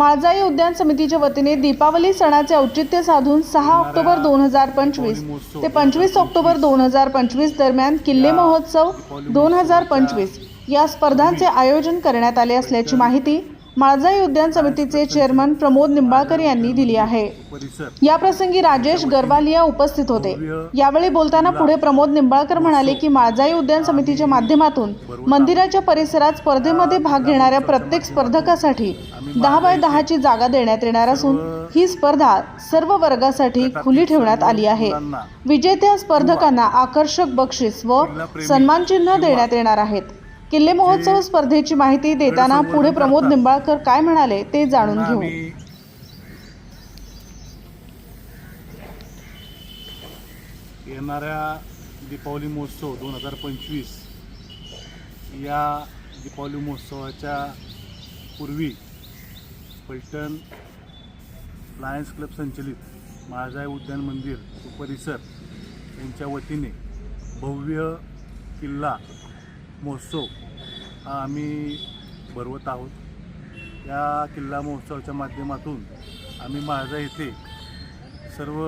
माळजाई उद्यान समितीच्या वतीने दीपावली सणाचे औचित्य साधून सहा ऑक्टोबर दोन हजार पंचवीस ते पंचवीस ऑक्टोबर दोन हजार पंचवीस दरम्यान किल्ले महोत्सव दोन हजार पंचवीस या स्पर्धांचे आयोजन करण्यात आले असल्याची माहिती माळजाई उद्यान समितीचे चेअरमन प्रमोद निंबाळकर यांनी दिली आहे. याप्रसंगी राजेश गरवालिया उपस्थित होते. यावेळी बोलताना पुढे प्रमोद निंबाळकर म्हणाले की माळजाई उद्यान समितीच्या माध्यमातून मंदिराच्या परिसरात स्पर्धेमध्ये भाग घेणाऱ्या प्रत्येक स्पर्धकासाठी दहा बाय दहाची जागा देण्यात येणार असून ही स्पर्धा सर्व वर्गासाठी खुली ठेवण्यात आली आहे. विजेत्या स्पर्धकांना आकर्षक बक्षीस व सन्मान चिन्ह देण्यात येणार आहेत. किल्ले महोत्सव स्पर्धेची माहिती देताना पुढे प्रमोद निंबाळकर काय म्हणाले ते जाणून घेऊ. येणाऱ्या दीपावली महोत्सव दोन हजार पंचवीस या दीपावली महोत्सवाच्या पूर्वी फलटण लायन्स क्लब संचलित महाजाय उद्यान मंदिर परिसर यांच्या वतीने भव्य किल्ला महोत्सव हा आम्ही भरवत आहोत. या किल्ला महोत्सवाच्या माध्यमातून आम्ही माझा येथे सर्व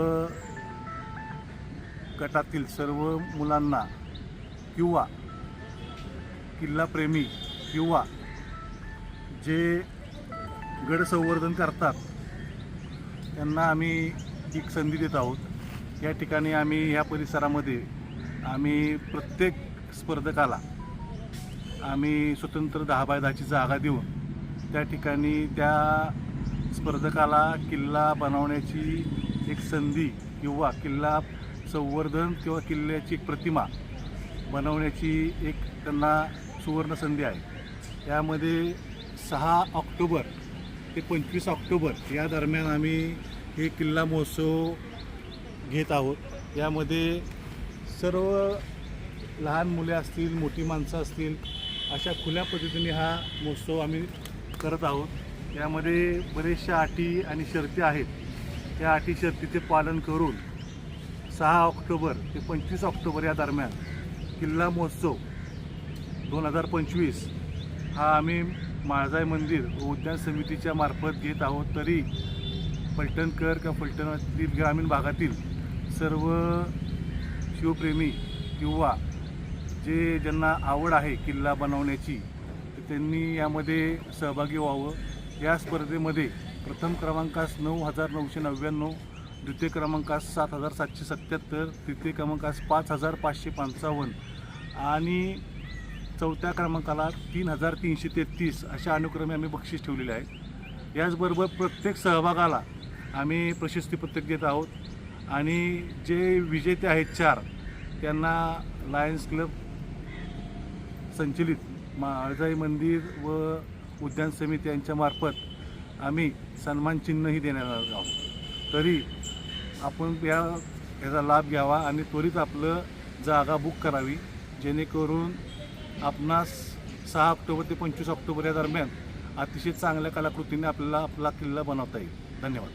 गटातील सर्व मुलांना किंवा किल्लाप्रेमी किंवा जे गड संवर्धन करतात त्यांना आम्ही एक संधी देत आहोत. या ठिकाणी आम्ही ह्या परिसरामध्ये आम्ही प्रत्येक स्पर्धकाला आम्ही स्वतंत्र दहा बाय दहाची जागा देऊन त्या ठिकाणी त्या स्पर्धकाला किल्ला बनवण्याची एक संधी किंवा किल्ला संवर्धन किंवा किल्ल्याची एक प्रतिमा बनवण्याची एक त्यांना सुवर्ण संधी आहे. यामध्ये सहा ऑक्टोबर ते पंचवीस ऑक्टोबर या दरम्यान आम्ही हे किल्ला महोत्सव घेत आहोत. यामध्ये सर्व लहान मुले असतील मोठी माणसं असतील अशा खुल्या पद्धतीने हा महोत्सव आम्ही करत आहोत. यामध्ये बरेचशा अटी आणि शर्ती आहेत. त्या अटी शर्तीचे पालन करून सहा ऑक्टोबर ते पंचवीस ऑक्टोबर या दरम्यान किल्ला महोत्सव दोन हजार पंचवीस हा आम्ही माळजाई मंदिर व उद्यान समितीच्या मार्फत घेत आहोत. तरी फलटणकर किंवा फलटणातील ग्रामीण भागातील सर्व शिवप्रेमी किंवा जे ज्यांना आवड आहे किल्ला बनवण्याची त्यांनी यामध्ये सहभागी व्हावं. या स्पर्धेमध्ये प्रथम क्रमांकास नऊ हजार नऊशे नव्याण्णव द्वितीय क्रमांकास सात हजार सातशे सत्याहत्तर तृतीय क्रमांकास पाच हजार पाचशे पंचावन्न आणि चौथ्या क्रमांकाला तीन हजार तीनशे तेहतीस अशा अनुक्रमे आम्ही बक्षीस ठेवलेले आहेत. याचबरोबर प्रत्येक सहभागाला आम्ही प्रशस्तीपत्रक देत आहोत आणि जे विजेते आहेत चार त्यांना लायन्स क्लब संचलित माळजाई मंदिर व उद्यान समिती यांच्यामार्फत आम्ही सन्मान चिन्हही देणार आहोत. तरी आपण या याचा लाभ घ्यावा आणि त्वरित आपलं जागा बुक करावी जेणेकरून आपणास सहा ऑक्टोबर ते पंचवीस ऑक्टोबर या दरम्यान अतिशय चांगल्या कलाकृतीने आपल्याला आपला किल्ला बनवता येईल. धन्यवाद.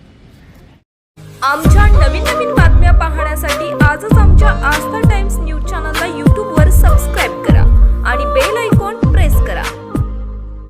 आमच्या नवीन नवीन बातम्या पाहण्यासाठी आजच आमच्या आस्था टाइम्स न्यूज